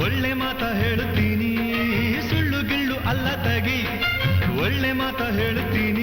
ಒಳ್ಳೆ ಮಾತ ಹೇಳುತ್ತೀನಿ ಸುಳ್ಳು ಗಿಳ್ಳು ಅಲ್ಲ ತಗಿ. ಒಳ್ಳೆ ಮಾತ ಹೇಳುತ್ತೀನಿ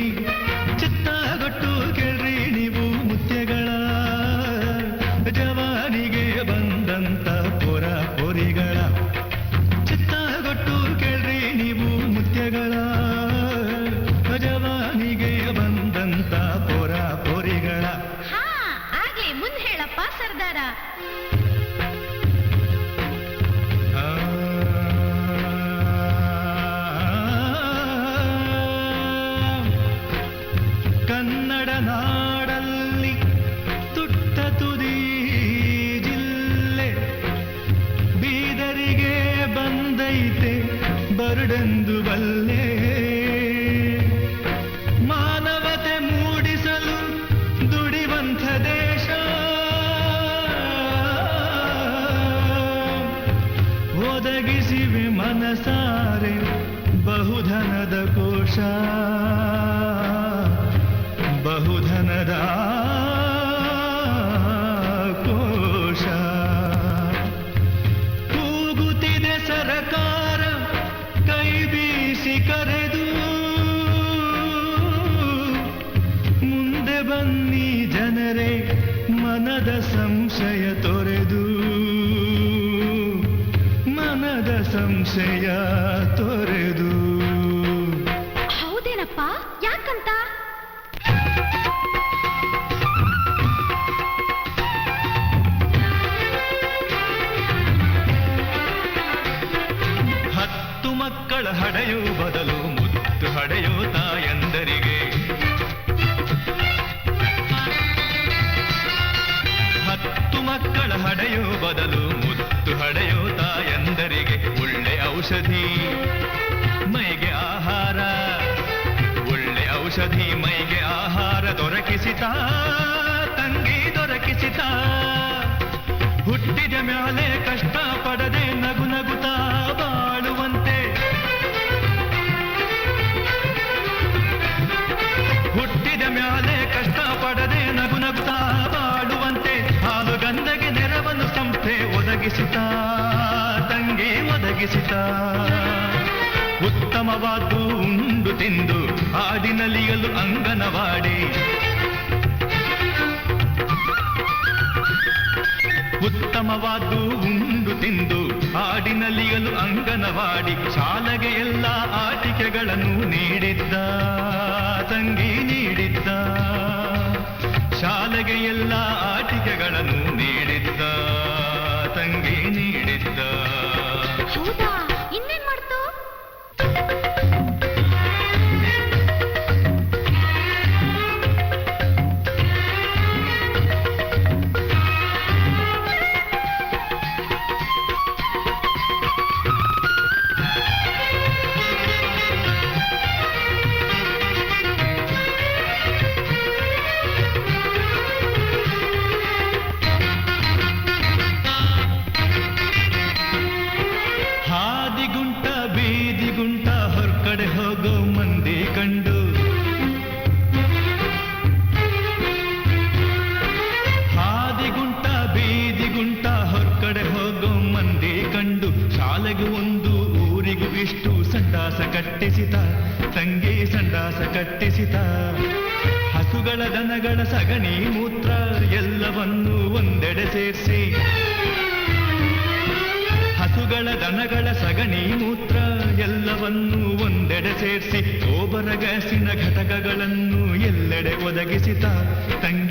ಬಹುಧನದ ಕೋಶ. ಬಹುಧನದ ಕೋಶ. ಕೂಗುತ್ತಿದೆ ಸರಕಾರ, ಕೈ ಬೀಸಿ ಕರೆದು. ಮುಂದೆ ಬನ್ನಿ ಜನರೇ, ಮನದ ಸಂಶಯ ತೊರೆದು. ಮನದ ಸಂಶಯ ತೊರೆದು. ಯಾಕಂತ ಹತ್ತು ಮಕ್ಕಳ ಹಡೆಯೋ ಬದಲು ಮುತ್ತು ಹಡೆಯೋ ತಾಯಂದರಿಗೆ. ಹತ್ತು ಮಕ್ಕಳ ಹಡೆಯೋ ಬದಲು ಔಷಧಿ ಮೈಗೆ ಆಹಾರ ದೊರಕಿಸಿತಾ, ತಂಗಿ ದೊರಕಿಸಿತಾ. ಹುಟ್ಟಿದ ಮ್ಯಾಲೆ ಕಷ್ಟ ಪಡದೆ ನಗು ನಗುತ್ತಾ ಬಾಳುವಂತೆ. ಹುಟ್ಟಿದ ಮ್ಯಾಲೆ ಕಷ್ಟ ಪಡದೆ ನಗು ನಗುತ್ತಾ ಬಾಳುವಂತೆ. ಹಾಲು ಗಂಧಗೆ ನೆರವನ್ನು ಸಂಸ್ಥೆ ಒದಗಿಸಿತಾ, ತಂಗಿ ಒದಗಿಸಿತಾ. ಉತ್ತಮವಾದ್ದು ತಿಂದು ಹಾಡಿನಲಿಯಲು ಅಂಗನವಾಡಿ. ಉತ್ತಮವಾದ್ದು ಉಂಡು ತಿಂದು ಹಾಡಿನಲಿಯಲು ಅಂಗನವಾಡಿ. ಶಾಲೆಗೆ ಎಲ್ಲ ಆಟಿಕೆಗಳನ್ನು ನೀಡಿದ್ದ ಕಟ್ಟಿಸಿತ, ತಂಗಿ ಸಂಡಾಸ ಕಟ್ಟಿಸಿತ. ಹಸುಗಳ ದನಗಳ ಸಗಣಿ ಮೂತ್ರ ಎಲ್ಲವನ್ನೂ ಒಂದೆಡೆ ಸೇರಿಸಿ. ಹಸುಗಳ ದನಗಳ ಸಗಣಿ ಮೂತ್ರ ಎಲ್ಲವನ್ನೂ ಒಂದೆಡೆ ಸೇರಿಸಿ. ಗೋಬರ ಗ್ಯಾಸಿನ ಘಟಕಗಳನ್ನು ಎಲ್ಲೆಡೆ ಒದಗಿಸಿತ, ತಂಗಿ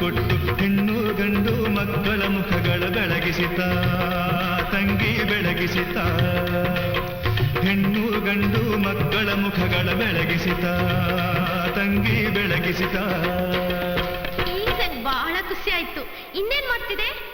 ಕೊಟ್ಟು ಹೆಣ್ಣು ಗಂಡು ಮಕ್ಕಳ ಮುಖಗಳ ಬೆಳಗಿಸಿತ, ತಂಗಿ ಬೆಳಗಿಸಿತ. ಹೆಣ್ಣು ಗಂಡು ಮಕ್ಕಳ ಮುಖಗಳ ಬೆಳಗಿಸಿತ, ತಂಗಿ ಬೆಳಗಿಸಿತ. ಬಹಳ ಖುಷಿ ಆಯ್ತು. ಇನ್ನೇನ್ ಮಾಡ್ತಿದೆ?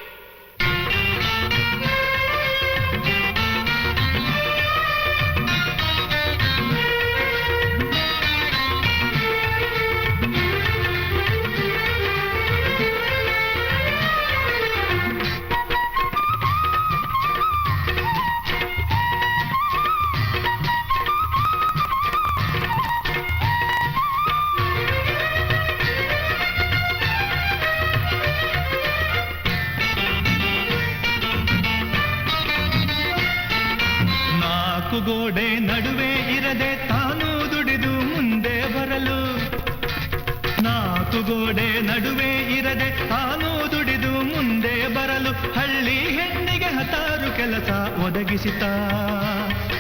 ಒದಗಿಸಿತ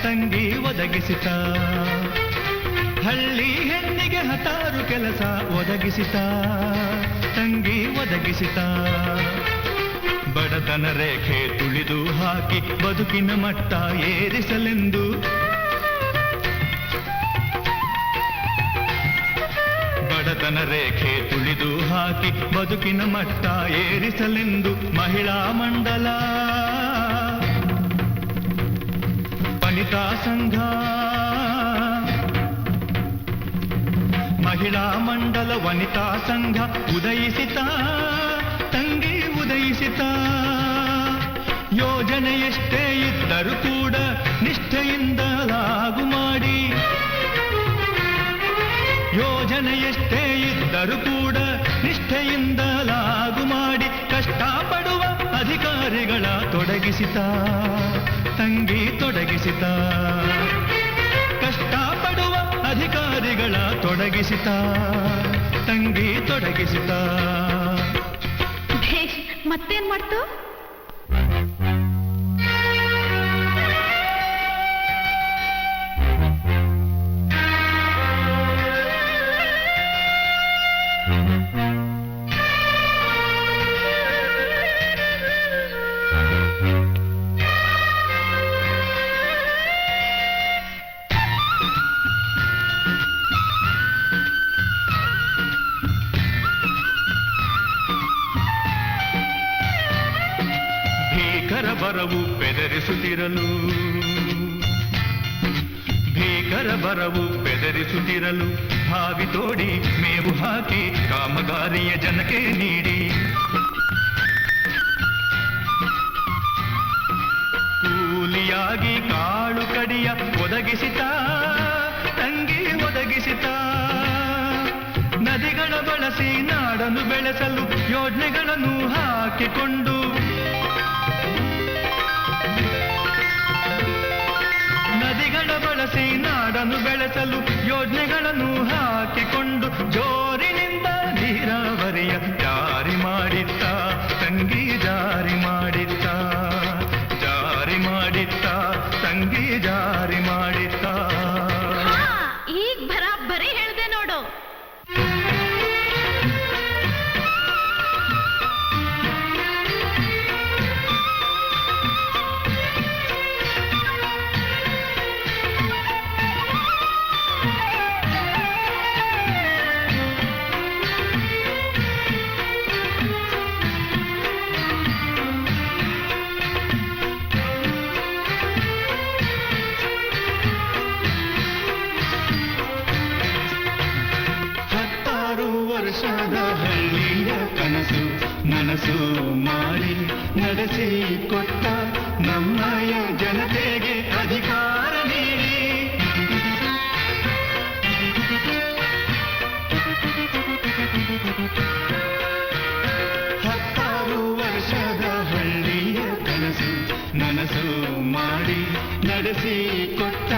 ತಂಗಿ ಒದಗಿಸಿತ. ಹಳ್ಳಿ ಹೆಣ್ಣಿಗೆ ಹತಾರು ಕೆಲಸ ಒದಗಿಸಿತ, ತಂಗಿ ಒದಗಿಸಿತ. ಬಡತನ ರೇಖೆ ತುಳಿದು ಹಾಕಿ ಬದುಕಿನ ಮಟ್ಟ ಏರಿಸಲೆಂದು. ಬಡತನ ರೇಖೆ ತುಳಿದು ಹಾಕಿ ಬದುಕಿನ ಮಟ್ಟ ಏರಿಸಲೆಂದು ಮಹಿಳಾ ಮಂಡಲ. ವನಿತಾ ಸಂಘ ಮಹಿಳಾ ಮಂಡಲ ವನಿತಾ ಸಂಘ ಉದಯಿಸಿತ ತಂಗಿ ಉದಯಿಸಿತ ಯೋಜನೆ ಎಷ್ಟೇ ಇದ್ದರೂ ಕೂಡ ನಿಷ್ಠೆಯಿಂದ ಲಾಗು ಮಾಡಿ ಯೋಜನೆ ಎಷ್ಟೇ ಇದ್ದರೂ ಕೂಡ ತೊಡಗಿಸಿತ ತಂಗಿ ತೊಡಗಿಸಿತ ಕಷ್ಟಪಡುವ ಅಧಿಕಾರಿಗಳ ತೊಡಗಿಸಿತ ತಂಗಿ ತೊಡಗಿಸಿತ. ಮತ್ತೆ ಮತ್ತೇನ್ ಮಾಡ್ತು? ಭೀಕರ ಬರವು ಬೆದರಿಸುತ್ತಿರಲು. ಭೀಕರ ಬರವು ಬೆದರಿಸುತ್ತಿರಲು. ಹಾವಿ ತೋಡಿ ಮೇವು ಹಾಕಿ ಕಾಮಗಾರಿಯ ಜನಕ್ಕೆ ನೀಡಿ. ಕೂಲಿಯಾಗಿ ಕಾಳು ಕಡಿಯ ಒದಗಿಸಿತ, ತಂಗಿ ಒದಗಿಸಿತ. ನದಿಗಳ ಬಳಸಿ ನಾಡನ್ನು ಬೆಳೆಸಲು ಯೋಜನೆಗಳನ್ನು ಹಾಕಿಕೊಂಡು ನಾಡನ್ನು ಬೆಳೆಸಲು ಯೋಜನೆಗಳನ್ನು ಹಾಕಿಕೊಂಡು ವರ್ಷದ ಹಳ್ಳಿಯ ಕನಸು ಮಾಡಿ ನಡೆಸಿ ಕೊಟ್ಟ ನಮ್ಮಯ ಜನತೆಗೆ ಅಧಿಕಾರ ನೀಡಿ. ಹತ್ತಾರು ವರ್ಷದ ಹಳ್ಳಿಯ ಕನಸು ನನಸು ಮಾಡಿ ನಡೆಸಿ ಕೊಟ್ಟ